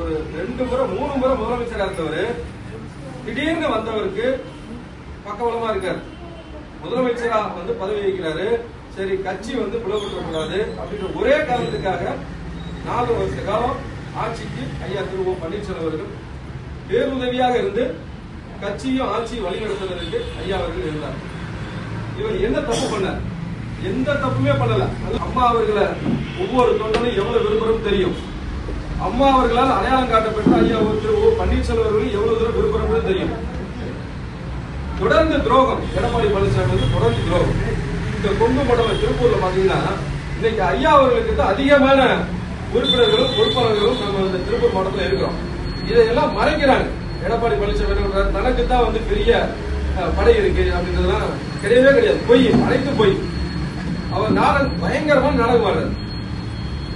ஒரு ரெண்டு முறை மூணு முறை முதலமைச்சர் இருந்தவர் திடீர்னு வந்தவருக்கு பக்கபலமா இருக்காரு. முதலமைச்சரா வந்து பதவி வகிக்கிறாரு. சரி கட்சி வந்து பிளவுபட்டு கூடாது அப்படின்ற ஒரே காரணத்துக்காக நாலு வருஷ காலம் ஆட்சிக்கு ஐயா திரு ஓ பன்னீர்செல்வம் அவர்கள் பேருதவியாக இருந்து கட்சியும் ஆட்சியும் வழிநடத்துவதற்கு ஐயா அவர்கள் இருந்தார். இவர் என்ன தப்பு பண்ணார்? எந்த தப்புமே பண்ணல. அது அம்மா அவர்களை ஒவ்வொரு தொண்டனும் எவ்வளவு விரும்புறோம் தெரியும். அம்மா அவர்களால் அடையாளம் காட்டப்பட்ட ஐயா திரு ஓ பன்னீர்செல்வம் அவர்கள் எவ்வளவு தூரம் விருப்பம் தெரியும். தொடர்ந்து துரோகம். எடப்பாடி பழனிசாமி வந்து தொடர்ந்து துரோகம். இந்த கொங்கு மண்டலம் திருப்பூர்ல பாத்தீங்கன்னா இன்னைக்கு ஐயா அவர்களுக்கு தான் அதிகமான உறுப்பினர்களும் பொறுப்பாளர்களும் நம்ம இந்த திருப்பூர் மாவட்டத்தில் இருக்கிறோம். இதையெல்லாம் மறைக்கிறாங்க. எடப்பாடி பழனிசாமி தனக்கு தான் வந்து பெரிய படை இருக்கு அப்படின்றதெல்லாம் கிடையவே கிடையாது. பொய் அனைத்து பொய். அவர் நாடகம் பயங்கரமா நாடகம் ஆடுறாரு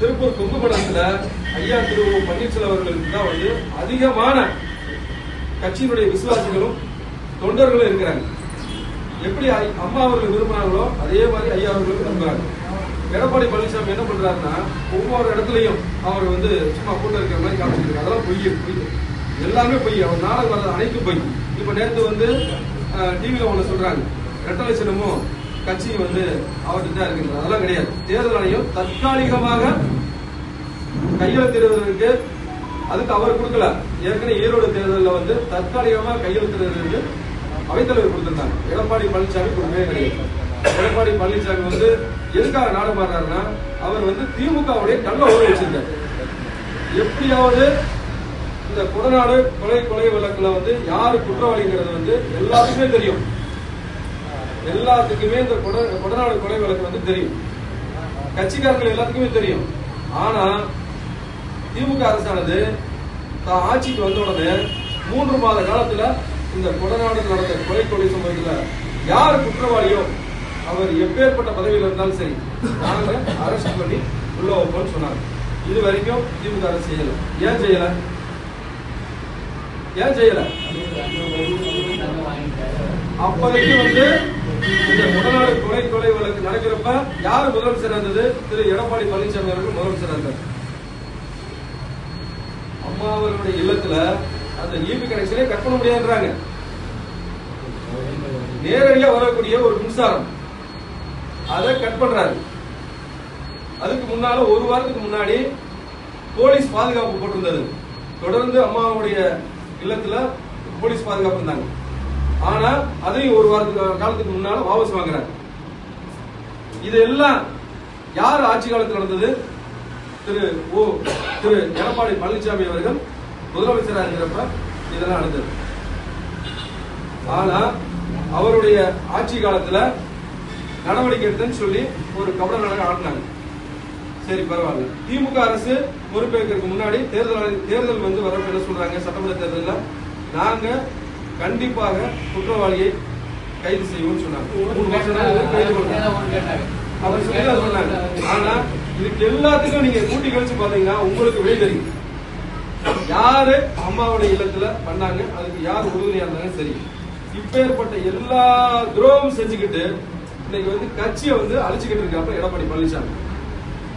திருப்பூர் கொங்கு மண்டலத்துல ஐயா திரு பன்னீர்செல்வம் அவர்களுக்கு தான் வந்து அதிகமான கட்சியினுடைய விசுவாசிகளும் தொண்டர்களும் இருக்கிறாங்க. எப்படி ஐ- அம்மா அவர்கள் விரும்பினாங்களோ அதே மாதிரி ஐயா அவர்களும் விரும்புறாங்க. எடப்பாடி பழனிசாமி என்ன பண்றாருன்னா ஒவ்வொரு இடத்துலையும் அவர் வந்து சும்மா கூட்டம் இருக்கிற மாதிரி காமிச்சிருக்காரு அதெல்லாம் பொய் பொய். எல்லாமே பொய். அவர் நாடகம் வர்றது அனைத்தும் பொய். இப்ப நேற்று வந்து டிவியில ஒண்ணு சொல்றாங்க. ரெட்டலை சின்னமும் கட்சி வந்து அவர்கிட்ட தான் இருக்கின்றது. அதெல்லாம் கிடையாது. தேர்தல் ஆணையம் தற்காலிகமாக கையெழுத்திடுவதற்கு அதுக்கு அவர் கொடுக்கல. ஏற்கனவே ஈரோடு தேர்தலில் வந்து தற்காலிகமாக கையெழுத்திடுவதற்கு அவைத்தலைவர் கொடுத்திருந்தாங்க. எடப்பாடி பழனிசாமி கொடுக்கவே கிடையாது. எடப்பாடி பழனிசாமி வந்து எதுக்காக நாடு மாறாருன்னா அவர் வந்து திமுகவுடைய கள்ள உறவு வச்சிருந்தார் எப்படியாவது இந்த கொடநாடு கொலை கொலை வழக்குல வந்து யாரு குற்றவாளிங்கிறது வந்து எல்லாருக்குமே தெரியும். எல்லாத்துக்குமே இந்த கொடநாடு கொலை வழக்கு வந்து தெரியும். கட்சிக்காரர்கள் எல்லாத்துக்குமே தெரியும். ஆனா திமுக அரசானது தான் ஆட்சிக்கு வந்த உடனே மூன்று மாத காலத்துல இந்த கொடநாடு நடந்த கொலை கொலை சம்பவத்துல யார் குற்றவாளியோ அவர் எப்பேற்பட்ட பதவியில் இருந்தாலும் சரி நாங்க அரெஸ்ட் பண்ணி உள்ள வைப்போம்னு சொன்னாங்க. இது வரைக்கும் திமுக அரசு செய்யல. ஏன் செய்யல? ஏன் செய்யல? அப்போதைக்கு வந்து இந்த முதலாளி துணை கொலை வழக்கு நடக்கிறப்ப யார் முதல் சிறந்தது? திரு எடப்பாடி பழனிசாமி அவர்கள் முதல் இருந்தார் அம்மா அவர்களுடைய இல்லத்துல அந்த ஈபி கனெக்ஷனே கட் பண்ண முடியாதுன்றாங்க. நேரடியா வரக்கூடிய ஒரு மின்சாரம். அதை கட் பண்றாரு. அதுக்கு முன்னால ஒரு வாரத்துக்கு முன்னாடி போலீஸ் பாதுகாப்பு போட்டிருந்தது. தொடர்ந்து அம்மாவுடைய இல்லத்துல போலீஸ் பாதுகாப்பு இருந்தாங்க. ஆனா அதையும் ஒரு வாரத்துக்கு காலத்துக்கு முன்னால வாபஸ் வாங்குறாங்க இதெல்லாம் யார் ஆட்சி காலத்தில் நடந்தது? திரு ஓ திரு எடப்பாடி பழனிசாமி அவர்கள் முதலமைச்சராக இருக்கிறப்ப இதெல்லாம் நடந்தது. ஆனா அவருடைய ஆட்சி காலத்துல நடவடிக்கை எடுத்தேன்னு சொல்லி ஒரு கபட நாடகம் ஆடினாங்க சரி பரவாயில்ல. திமுக அரசு பொறுப்பேற்கிறதுக்கு முன்னாடி தேர்தல் தேர்தல் வந்து வரப்ப என்ன சொல்றாங்க? சட்டமன்ற தேர்தலில் நாங்க கண்டிப்பாக குற்றவாளியை கைது செய்வோம்னு சொன்னாங்க. அவர் சொல்லி சொன்னாங்க ஆனா இதுக்கு எல்லாத்துக்கும் நீங்க கூட்டி கழிச்சு பாத்தீங்கன்னா உங்களுக்கு வெளியே தெரியும். யாரு அம்மாவுடைய இல்லத்துல பண்ணாங்க அதுக்கு யார் உறுதுணையா இருந்தாங்க சரி. இப்பேற்பட்ட எல்லா துரோகம் செஞ்சுக்கிட்டு இன்னைக்கு வந்து கட்சியை வந்து அழிச்சுக்கிட்டு இருக்காப்ப எடப்பாடி பழனிசாமி.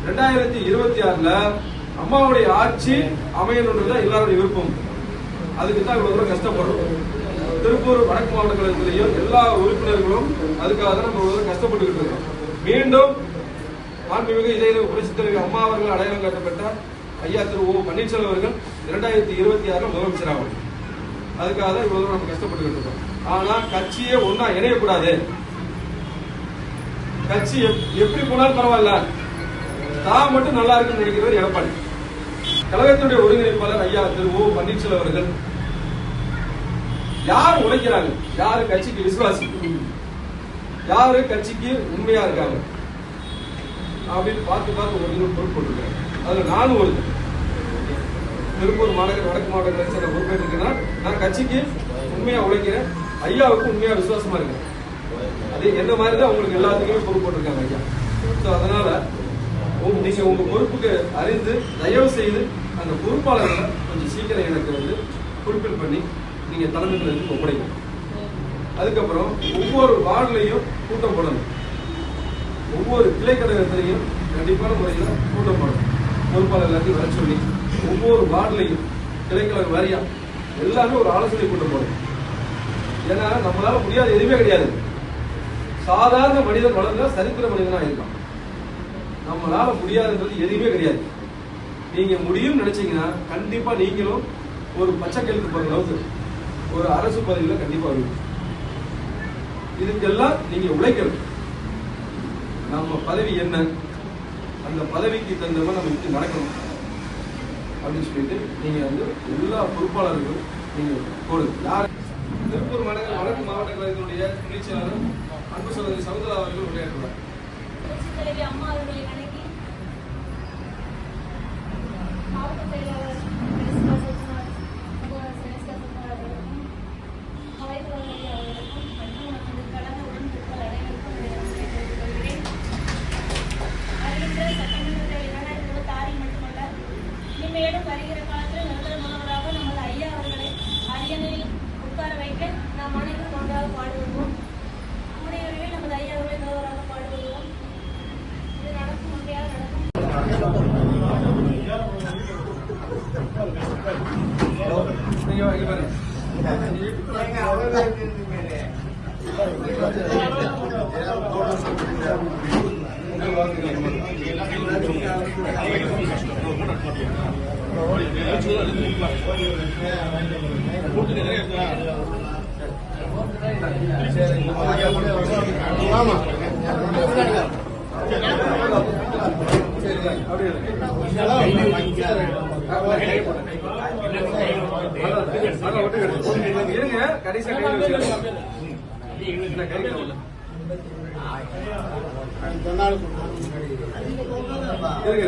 ரெண்டாயிரத்தி இருபத்தி ஆறுல அம்மாவுடைய ஆட்சி அமையணுன்றது எல்லாருடைய விருப்பம். அதுக்கு தான் இவ்வளவு தூரம் கஷ்டப்படுறோம். திருப்பூர் வடக்கு மாவட்ட கழகத்திலையும் எல்லா உறுப்பினர்களும் அதுக்காக தான் நம்ம கஷ்டப்பட்டுக்கிட்டு இருக்கோம். மீண்டும் மாண்புமிகு இதய புரட்சித்தலைவர் அம்மா அவர்கள் அடையாளம் காட்டப்பட்ட ஐயா திரு ஓ பன்னீர்செல்வம் அவர்கள் இரண்டாயிரத்தி இருபத்தி ஆறுல முதலமைச்சர் ஆகும் அதுக்காக தான் இவ்வளவு நம்ம கஷ்டப்பட்டுக்கிட்டு இருக்கோம். ஆனா கட்சியே ஒன்னா இணையக்கூடாது. கட்சி எப்- எப்படி போனாலும் பரவாயில்ல. தான் மட்டும் நல்லா இருக்குன்னு நினைக்கிறவர் எடப்பாடி. கழகத்துடைய ஒருங்கிணைப்பாளர் ஐயா திரு ஓ பன்னீர்செல்வம் அவர்கள் யார் உழைக்கிறாங்க? யாரு கட்சிக்கு விசுவாசி? யாரு கட்சிக்கு உண்மையா இருக்காங்க? அப்படின்னு பார்த்து பார்த்து ஒரு தினம் பொறுப்பு அதுல நானும் ஒரு திருப்பூர் மாநகர் வடக்கு மாவட்ட கட்சி நான் பொறுப்பேற்றிருக்கேன்னா நான் கட்சிக்கு உண்மையா உழைக்கிறேன். ஐயாவுக்கு உண்மையா விசுவாசமா இருக்கேன். அதே என்ன மாதிரி தான் உங்களுக்கு எல்லாத்துக்குமே பொறுப்போட்டிருக்காங்க ஐயா. ஸோ அதனால நீங்க உங்க பொறுப்புக்கு அறிந்து தயவு செய்து அந்த பொறுப்பாளர்களை கொஞ்சம் சீக்கிரம் எனக்கு வந்து ஃபுல்ஃபில் பண்ணி நீங்க தலைமைக்கு ஒப்படைக்கணும் அதுக்கப்புறம் ஒவ்வொரு வார்டுலையும் கூட்டம் போடணும். ஒவ்வொரு கிளை கழகத்திலையும் கண்டிப்பான முறையில் கூட்டம் போடணும். பொறுப்பாளர் எல்லாத்தையும் வர சொல்லி ஒவ்வொரு வார்டுலையும் கிளைக்கழக வாரியா எல்லாமே ஒரு ஆலோசனை கூட்டம் போடணும். ஏன்னா நம்மளால முடியாது எதுவுமே கிடையாது. சாதாரண மனிதன் வளர்ந்தா சரித்திர மனிதனா இருக்கான் நம்மளால முடியாதுன்றது எதுவுமே கிடையாது. நீங்க முடியும்னு நினைச்சீங்கன்னா கண்டிப்பா நீங்களும் ஒரு பச்சை கழுத்து போற அளவுக்கு ஒரு அரசு பதவியில கண்டிப்பா வருவீங்க இதுக்கெல்லாம் நீங்க உழைக்கணும். நம்ம பதவி என்ன? அந்த பதவிக்கு தகுந்த மாதிரி நம்ம இப்படி நடக்கணும். அப்படின்னு சொல்லிட்டு நீங்க வந்து எல்லா பொறுப்பாளர்களும் நீங்க போடுங்க. யார்? திருப்பூர் மாநகர வடக்கு மாவட்ட கழகத்தினுடைய துணை செயலாளர் அன்பு சகோதரி சமுதரா அவர்கள் உரையாற்றுவார். அம்மா அவர்களை மாவட்ட செயலாளர் உங்கள் வாழ்த்துக்கள். அப்படியே அதான் ஒட்டுக்கட்டு. இருங்க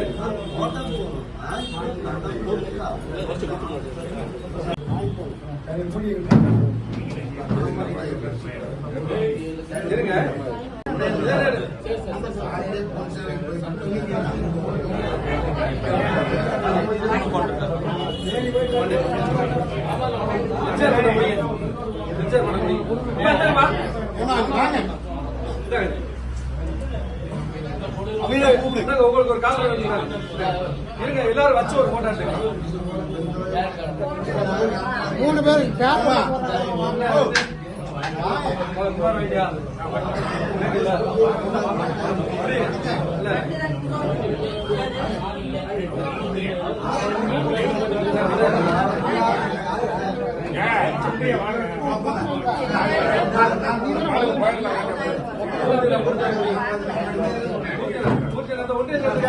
கடைசியா கையில் வச்சுக்கலாம். இல்ல, கையில் உள்ள. இருங்க, இருங்க. இருங்க. ரிச்சர் பண்ண முடியும். ரிச்சர் பண்ண முடியும். அம்மா, இந்தாங்கம்மா. இந்தாங்க. இந்தாங்க, உங்களுக்கு ஒரு கால் இருங்க எல்லாரும் வச்சு ஒரு போட்டோ எடுத்துக்கலாம். மூணு பேர் கேப்பா அந்த